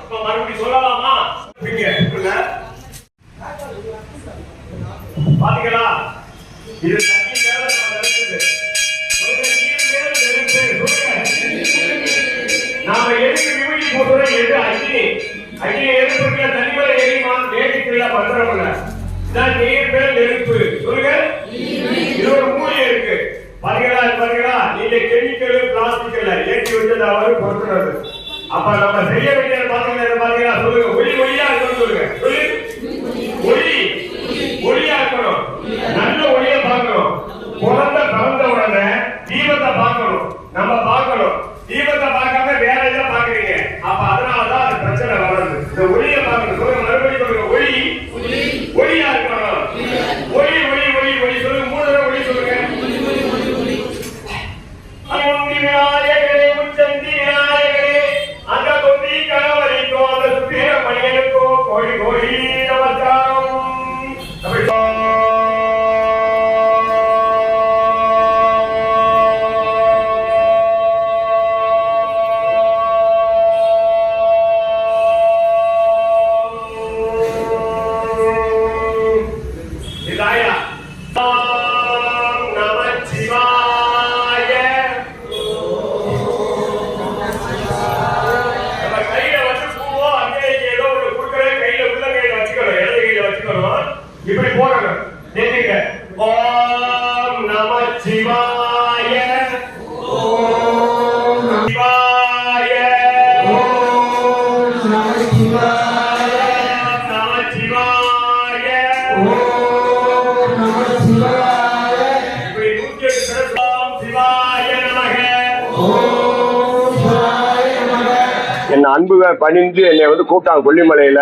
இப்ப மறுபடியும் சொல்லலாமா பாத்தீங்களா இது தண்ணி மேல நம்ம சொல்லுங்க, நாம எதுக்கு விபூதி போடுறோம் எது அக்னி அக்னி எரிப்புல தண்ணி மேல எரியுமா வேடிக்கையில பண்றோம்ல இதான் நீர் மேல் நெருப்பு சொல்லுங்க இது ஒரு மூலிகை இருக்கு பாத்தீங்களா இது கெமிக்கல் பிளாஸ்டிக் இல்ல ஏற்றி வச்சது அவரு பொறுத்துறது அப்ப நம்ம செய்ய வேண்டியது பாத்தீங்களா? இது சொல்லுங்க. ஒளி ஒளியா இருக்கணும் சொல்லுங்க. ஒளி இப்படி போடணும் நின்னுங்க ஓம் ஓம் சிவாய. ஓம் இப்படி நூற்றி எட்டு ஓம் சிவாய நமக. என் அன்புக பணிந்து என்னை வந்து கூப்பிட்டாங்க கொல்லிமலையில.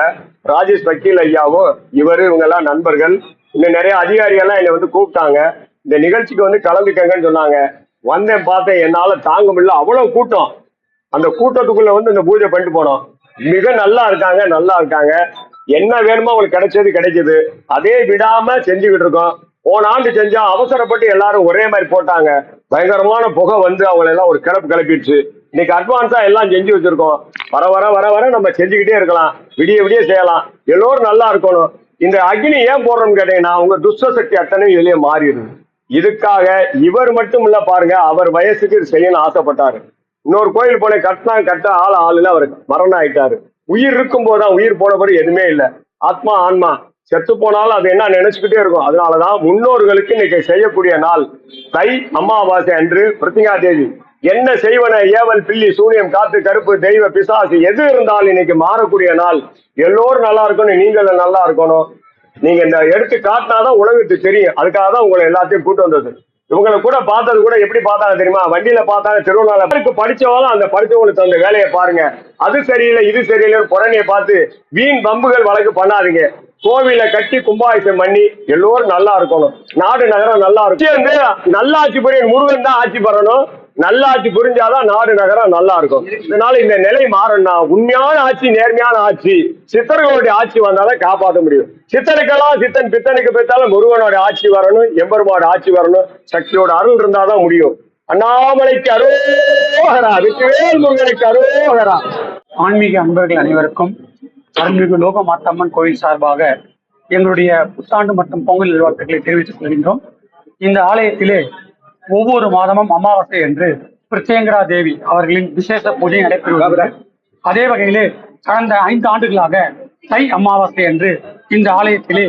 ராஜேஷ் வக்கீல் ஐயாவும் இவரு இவங்க எல்லாம் நண்பர்கள். இன்னும் நிறைய அதிகாரிகள்லாம் என்னை வந்து கூப்பிட்டாங்க. இந்த நிகழ்ச்சிக்கு வந்து கலந்துக்கங்கன்னு சொன்னாங்க. வந்தேன் பார்த்தேன். என்னால தாங்க முடியல. அவ்வளவு கூட்டம். அந்த கூட்டத்துக்குள்ள வந்து இந்த பூஜை பண்ணிட்டு போனோம். மிக நல்லா இருக்காங்க நல்லா இருக்காங்க. என்ன வேணுமோ அவங்களுக்கு கிடைச்சது கிடைக்குது. அதே விடாம செஞ்சுக்கிட்டு இருக்கோம். போன ஆண்டு செஞ்சா அவசரப்பட்டு எல்லாரும் ஒரே மாதிரி போட்டாங்க. பயங்கரமான புகை வந்து அவங்களெல்லாம் ஒரு கிளப்பு கிளப்பிடுச்சு. இன்னைக்கு அட்வான்ஸா எல்லாம் செஞ்சு வச்சிருக்கோம். வர வர வர வர நம்ம செஞ்சுக்கிட்டே இருக்கலாம். விடிய விடிய செய்யலாம். எல்லோரும் நல்லா இருக்கணும். இந்த அக்னி ஏன் போடுறோம்னு கேட்டீங்கன்னா உங்க துஷ்ட சக்தி அத்தனை வெளியே மாறிடுது. இதுக்காக இவர் மட்டும் இல்ல பாருங்க அவர் வயசுக்கு இது செய்யணும்னு ஆசைப்பட்டாரு. இன்னொரு கோயில் போன கட்டினா கட்ட ஆள் ஆளுல அவர் மரணம் ஆயிட்டாரு. உயிர் இருக்கும் போதுதான் உயிர் போன பிறகு எதுவுமே இல்லை. ஆத்மா ஆன்மா. செத்து போனாலும் அது என்ன நினைச்சுக்கிட்டே இருக்கும். அதனாலதான் முன்னோர்களுக்கு இன்னைக்கு செய்யக்கூடிய நாள் தை அமாவாசை அன்று பிரத்திங்கா தேவி. என்ன செய்வன ஏவல் பில்லி சூனியம் காத்து கருப்பு தெய்வ பிசாசு எது இருந்தாலும் இன்னைக்கு மாறக்கூடிய நாள். எல்லோரும் நல்லா இருக்கணும் நீங்களும் நல்லா இருக்கணும். நீங்க இந்த எடுத்து காட்டினாதான் உலகத்துக்கு தெரியும். அதுக்காக தான் உங்களை எல்லாத்தையும் கூட்டு வந்தது. இவங்களை கூட பார்த்தது கூட எப்படி பார்த்தாங்க தெரியுமா? வண்டியில பார்த்தாங்க திருவண்ணாமலை. படிச்சவங்களும் அந்த படிச்சவங்களுக்கு அந்த வேலையை பாருங்க. அது சரியில்லை இது சரியில்லைன்னு புறணியை பார்த்து வீண் பம்புகள் வழக்கு பண்ணாதீங்க. கோவில கட்டி கும்பாபிஷேகம் பண்ணி எல்லோரும் நல்லா இருக்கணும். நாடு நகரம் நல்லா இருக்கும். நல்லாட்சி புரிய முருகன் தான் ஆட்சி பெறணும். நல்லாட்சி புரிஞ்சாதான் நாடு நகரம் நல்லா இருக்கும் இதனால இந்த நிலை மாறணும்னா உண்மையான ஆட்சி நேர்மையான ஆட்சி சித்தர்களுடைய ஆட்சி வந்தாதான் காப்பாற்ற முடியும். சித்தனுக்கெல்லாம் சித்தன் பித்தனுக்கு பித்தாலும் முருகனோட ஆட்சி வரணும் எம்பெருமாவோட ஆட்சி வரணும். சக்தியோட அருள் இருந்தாதான் முடியும். அண்ணாமலைக்கு அருகரா விட்டுவேல் முருகனுக்கு அருகரா. ஆன்மீக அன்பர்கள் அனைவருக்கும் அருள்மிகு லோகமாத்தம்மன் கோயில் சார்பாக எங்களுடைய புத்தாண்டு மற்றும் பொங்கல் நல்வாழ்த்துக்களை தெரிவித்துக் கொள்கின்றோம். இந்த ஆலயத்திலே ஒவ்வொரு மாதமும் அமாவாசை என்று பிரத்யங்கரா தேவி அவர்களின் விசேஷ பூஜை நடைபெறுகிறது அதே வகையிலே கடந்த ஐந்து ஆண்டுகளாக தை அமாவாசை என்று இந்த ஆலயத்திலே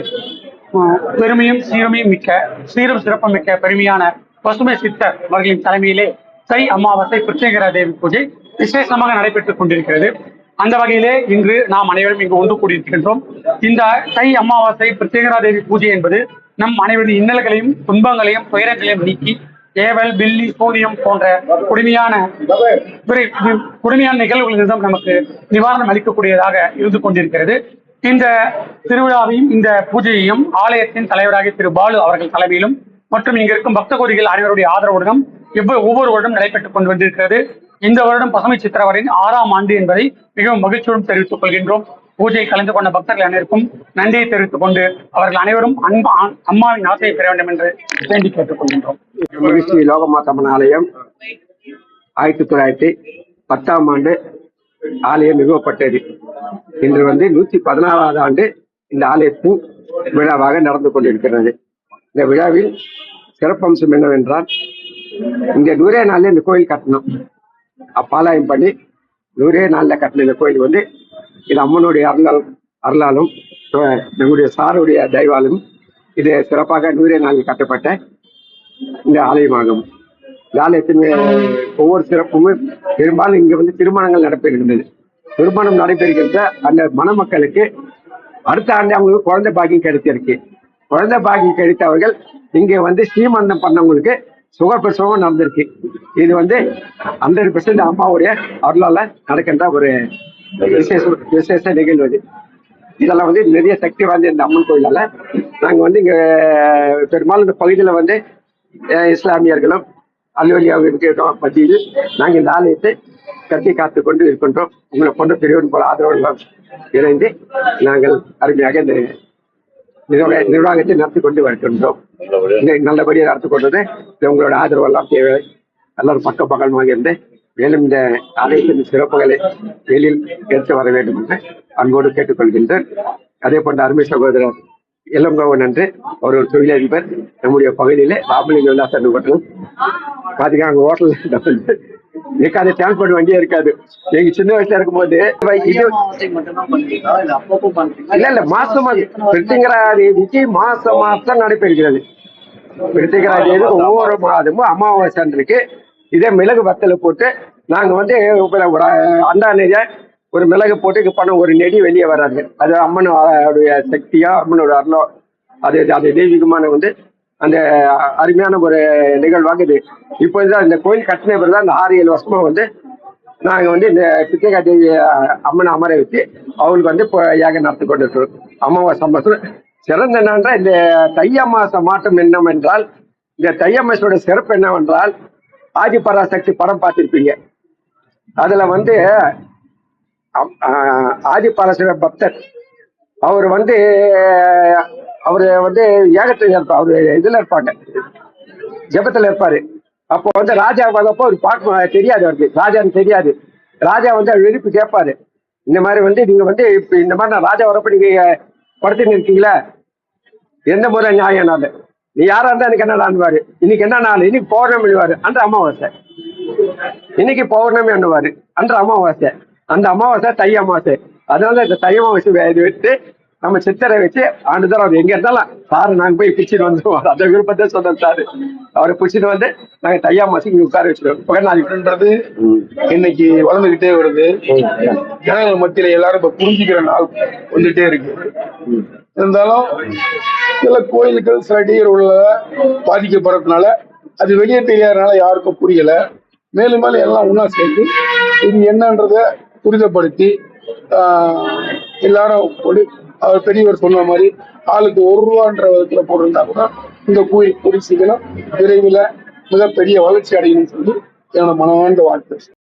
பெருமையும் சீருமையும் மிக்க சீரும் சிறப்பும் மிக்க பெருமையான பசுமை சித்தர் அவர்களின் தலைமையிலே தை அமாவாசை பிரித்யங்கரா தேவி பூஜை விசேஷமாக நடைபெற்றுக் கொண்டிருக்கிறது. அந்த வகையிலே இன்று நாம் அனைவரும் இங்கு ஒன்று கூடியிருக்கின்றோம். இந்த தை அமாவாசை பிரத்யேகரா தேவி பூஜை என்பது நம் அனைவரின் இன்னல்களையும் துன்பங்களையும் துயரங்களையும் நீக்கி ஏவல் பில்லி சூனியம் போன்ற கொடுமையான கொடுமையான நிகழ்வுகளிலிருந்தும் நமக்கு நிவாரணம் அளிக்கக்கூடியதாக இருந்து கொண்டிருக்கிறது. இந்த திருவிழாவையும் இந்த பூஜையையும் ஆலயத்தின் தலைவராக திரு பாலு அவர்கள் தலைமையிலும் மற்றும் இங்க இருக்கும் பக்த கோரிகள் அனைவருடைய ஆதரவுடனும் இவ்வளவு ஒவ்வொரு வருடம் நடைபெற்றுக் கொண்டு வந்திருக்கிறது. இந்த வருடம் பசுமை சித்திரவரின் ஆறாம் ஆண்டு என்பதை மிகவும் மகிழ்ச்சியுடன் தெரிவித்துக் கொள்கின்றோம். பூஜை கலந்து கொண்ட பக்தர்கள் அனைவருக்கும் நன்றியை தெரிவித்துக் கொண்டு அவர்கள் அனைவரும் அன்பா அம்மாவின் ஆசையை பெற வேண்டும் என்று வேண்டி கேட்டுக் கொள்கின்றோம். ஸ்ரீ லோகமாத்தம்மன் ஆலயம் ஆயிரத்தி தொள்ளாயிரத்தி பத்தாம் ஆண்டு ஆலயம் நிறுவப்பட்டது. இன்று வந்து நூத்தி பதினாறாவது ஆண்டு இந்த ஆலயத்தின் விழாவாக நடந்து கொண்டிருக்கிறது. இந்த விழாவில் சிறப்பம்சம் என்னவென்றால் இங்க நூறே நாள்ல இந்த கோயில் கட்டணும். அப்பாலாயம் பண்ணி நூறே நாள்ல கட்டின இந்த கோயில் வந்து இது அம்மனுடைய அருளால் அருளாலும் நம்முடைய சாருடைய தயவாலும் இது சிறப்பாக நூறே நாளில் கட்டப்பட்ட இந்த ஆலயமாகும். இந்த ஆலயத்தின் ஒவ்வொரு சிறப்புமே பெரும்பாலும் இங்க வந்து திருமணங்கள் நடைபெறுகின்றது. திருமணம் நடைபெறுகின்ற அந்த மணமக்களுக்கு அடுத்த ஆண்டு அவங்களுக்கு குழந்தை பாக்கியம் கிடைத்திருக்கு குழந்தை பாக்கியம் கிடைத்தவர்கள் இங்க வந்து ஸ்ரீமந்தம் பண்ணவங்களுக்கு சுகப்பிரசவம் நடந்திருக்கு. இது வந்து ஹண்ட்ரட் பெர்சன்ட் அம்மாவுடைய அருளால நடக்கின்ற ஒரு விசேஷ விசேஷ நிகழ்வு இது இதெல்லாம் வந்து நிறைய சக்தி வாய்ந்த இந்த அம்மன் கோயிலால. நாங்க வந்து இங்க பெரும்பாலும் இந்த பகுதியில வந்து இஸ்லாமியர்களும் அலுவலியாக மத்தியில். நாங்க இந்த ஆலயத்தை கட்டி காத்து கொண்டு இருக்கின்றோம். உங்களை கொண்டு பெரியவன் போல ஆதரவு இணைந்து நாங்கள் அருமையாக இந்த நிர்வாக நிர்வாகத்தை நடத்தி கொண்டு வருகின்றோம். நல்லபடியாக நடத்தி கொண்டது உங்களோட ஆதரவு எல்லாம் தேவை. எல்லாரும் பக்க பக்கமாக இருந்து மேலும் இந்த ஆலயத்தின் சிறப்புகளை வெளியில் எடுத்து வர வேண்டும் என்று அன்போடு கேட்டுக்கொள்கின்றேன். அதே போன்ற அருமை சகோதரர் இளங்கோவன் என்று அவர் ஒரு தொழிலதிபர். நம்முடைய பகுதியிலே ராமலிங்க விலாச ஹோட்டல் பாத்தீங்கன்னா அங்க ஹோட்டல் இருக்காது டிரான்ஸ்போர்ட் வண்டியே இருக்காது. எங்க சின்ன வயசுல இருக்கும்போது இல்ல இல்ல மாசம் பிரித்திங்கரா தேதிக்கு மாசம் மாசம் நடைபெறுகிறது. பிரித்திங்கரா தேதி ஒவ்வொரு மாதமும் அமாவாசை அன்றைக்கு இதே மிளகு வத்தல போட்டு நாங்க வந்து ஒரு அண்டா ஒரு மிளகு போட்டு இது பண்ண ஒரு நெடி வெளியே வராது அது அம்மனுடைய சக்தியா அம்மனோட அருளோ அது அது தெய்வீகமான வந்து அந்த அருமையான ஒரு நிகழ்வாக இது. இப்போ இந்த கோயில் கட்டின பிறகு தான் அந்த ஆறு ஏழு வருஷமா வந்து நாங்கள் வந்து இந்த பிச்சைக்கா தேவி அம்மனை அமர வச்சு அவங்களுக்கு வந்து இப்போ யாகம் நடத்தி கொண்டு இருக்கிறோம் அமாவாசை சிறந்த என்னன்ற இந்த தைய மாச மாற்றம் என்னவென்றால் இந்த தைய மாசோட சிறப்பு என்னவென்றால் ஆதி பராசக்தி படம் பார்த்திருப்பீங்க. அதுல வந்து அம்- ஆதி பராசக்தி பக்தர். அவர் வந்து அவரு வந்து ஏகத்தில் இருப்பார் அவரு இதுல இருப்பாங்க. ஜபத்துல இருப்பாரு. அப்போ வந்து ராஜா வந்தப்போ அவர் பார்க்க தெரியாது அவருக்கு. ராஜான்னு தெரியாது. ராஜா வந்து அவர் விருப்பி கேட்பாரு. இந்த மாதிரி வந்து நீங்க வந்து இப்ப இந்த மாதிரி நான் ராஜா வரப்ப நீங்க படுத்துன்னு இருக்கீங்களா? எந்த முறை நியாயம் நான் நீ யாரா இருந்தா எனக்கு என்ன இன்னைக்கு என்ன நாள்? இன்னைக்கு பௌர்ணமிவாரு அன்று அமாவாசை. இன்னைக்கு பௌர்ணமி அண்ணுவாரு அன்று அமாவாசை. அந்த அமாவாசை தை அமாவாசை. அதனால இந்த தை அமாவாசை வே- இது வச்சு நம்ம சித்தரை வச்சு ஆண்டுதான் அவர் எங்க இருந்தாலும் சாரு நாங்க போய் பிடிச்சிட்டு வந்துருவோம் அந்த விருப்பத்தை சொன்ன சாரு. அவரை பிடிச்சிட்டு வந்து நாங்க தையா மாசிக்கு உட்கார வச்சிருவோம் புகழ்நாளைக்கு இன்னைக்கு வளர்ந்துகிட்டே வருது. ஜனங்கள் மத்தியில எல்லாரும் இப்ப புரிஞ்சுக்கிற நாள் வந்துட்டே இருக்கு. இருந்தாலும் சில கோயில்கள் சில இடையூறுகள பாதிக்கப்படுறதுனால அது வெளியே தெரியாதனால யாருக்கும் புரியல. மேலும் மேலும் எல்லாம் ஒண்ணா சேர்ந்து இது என்னன்றத துரிதப்படுத்தி ஆஹ், எல்லாரும் அவர் பெரியவர் சொன்ன மாதிரி ஆளுக்கு ஒரு ரூபான்ற விதத்துல போட்டிருந்தா கூட இந்த கோயில் கூடி சீக்கிரம் விரைவில் மிகப்பெரிய வளர்ச்சி அடையணும்னு சொல்லி என்னோட மனமார்ந்த வாழ்த்து.